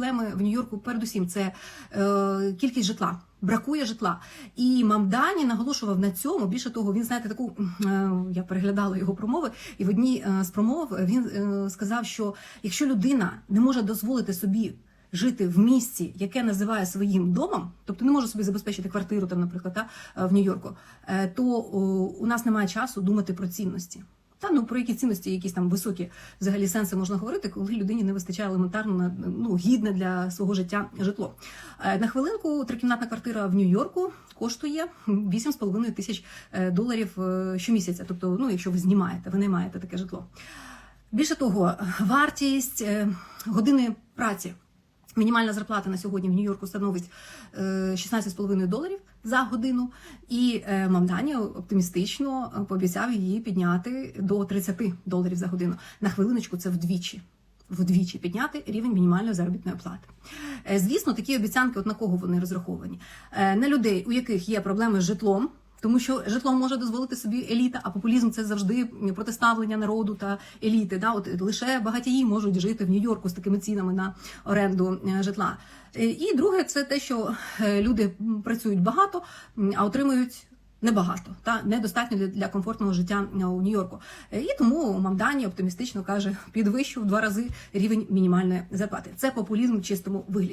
проблеми в Нью-Йорку передусім це е, кількість житла. Бракує житла, і Мамдані наголошував на цьому. Більше того, він знаєте, таку е, я переглядала його промови, і в одній е, з промов він е, сказав, що якщо людина не може дозволити собі жити в місці, яке називає своїм домом, тобто не може собі забезпечити квартиру, там, наприклад, та, в Нью-Йорку, то у нас немає часу думати про цінності. Та ну про які цінності, якісь там високі взагалі сенси можна говорити, коли людині не вистачає елементарно на ну гідне для свого життя житло. Е, На хвилинку трикімнатна квартира в Нью-Йорку коштує 8,5 тисяч е, доларів е, щомісяця. Тобто, ну якщо ви знімаєте, ви не маєте таке житло. Більше того, вартість години праці. Мінімальна зарплата на сьогодні в Нью-Йорку становить е, 16,5 доларів за годину, і е, Мамдані оптимістично е, пообіцяв її підняти до 30 доларів за годину. На хвилиночку це вдвічі. Вдвічі підняти рівень мінімальної заробітної плати. Е, Звісно, такі обіцянки, от на кого вони розраховані? Е, На людей, у яких є проблеми з житлом, тому що житло може дозволити собі еліта, а популізм це завжди протиставлення народу та еліти. Да? От лише багатії можуть жити в Нью-Йорку з такими цінами на оренду е, житла. Е, І друге, це те, що е, люди працюють багато, а отримують. Небагато та недостатньо для, для комфортного життя у Нью-Йорку. І тому Мамдані оптимістично каже, підвищу в два рази рівень мінімальної зарплати. Це популізм в чистому вигляді.